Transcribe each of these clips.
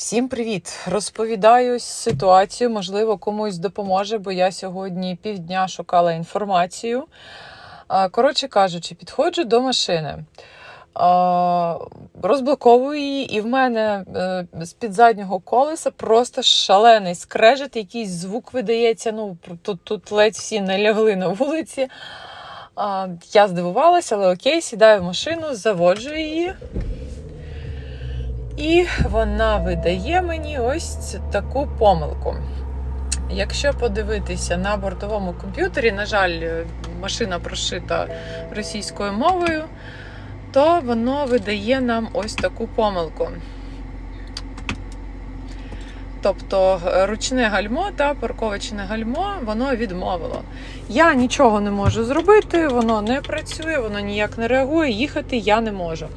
Всім привіт! Розповідаю ситуацію, можливо, комусь допоможе, бо я сьогодні півдня шукала інформацію. Коротше кажучи, підходжу до машини, розблоковую її, і в мене е, з-під заднього колеса просто шалений скрежет, якийсь звук видається. Ну, тут, тут ледь всі не лягли на вулиці. Я здивувалася, але окей, сідаю в машину, заводжу її. І вона видає мені ось таку помилку. Якщо подивитися на бортовому комп'ютері, на жаль, машина прошита російською мовою, то воно видає нам ось таку помилку. Тобто ручне гальмо та парковочне гальмо воно відмовило. Я нічого не можу зробити, воно не працює, воно ніяк не реагує, їхати я не можу.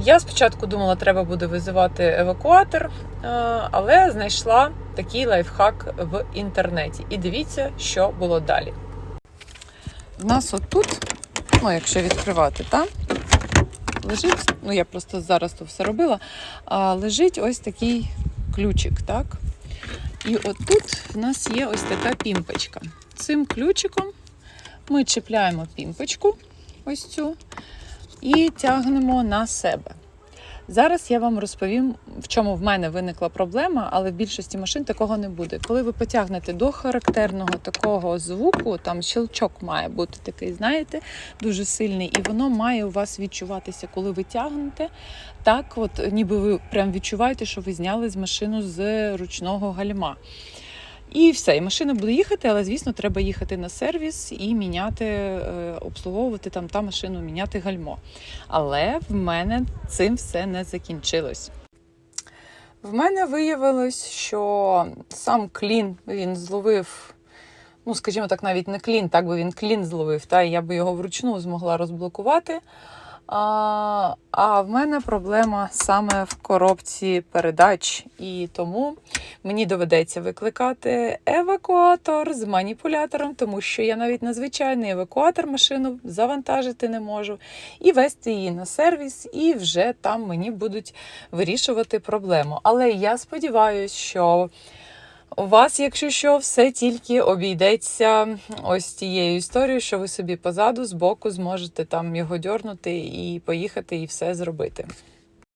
Я спочатку думала, треба буде визивати евакуатор, але знайшла такий лайфхак в інтернеті. І дивіться, що було далі. В нас отут, ну, якщо відкривати, там лежить, ну я просто зараз то все робила, лежить ось такий ключик, так? І отут в нас є ось така пімпочка. Цим ключиком ми чіпляємо пімпочку, ось цю і тягнемо на себе. Зараз я вам розповім, в чому в мене виникла проблема, але в більшості машин такого не буде. Коли ви потягнете до характерного такого звуку, там щелчок має бути такий, знаєте, дуже сильний, і воно має у вас відчуватися, коли ви тягнете. Так, от ніби ви прям відчуваєте, що ви зняли з машину з ручного гальма. І все, і машина буде їхати, але звісно, треба їхати на сервіс і міняти, е, обслуговувати там та машину, міняти гальмо. Але в мене цим все не закінчилось. В мене виявилось, що сам клін він зловив. Ну, скажімо так, навіть не клін, так би він клін зловив, та я би його вручну змогла розблокувати. А, а в мене проблема саме в коробці передач, і тому мені доведеться викликати евакуатор з маніпулятором, тому що я навіть на звичайний евакуатор машину завантажити не можу, і вести її на сервіс, і вже там мені будуть вирішувати проблему. Але я сподіваюся, що у вас, якщо що, все тільки обійдеться ось тією історією, що ви собі позаду, збоку зможете там його дьорнути і поїхати, і все зробити.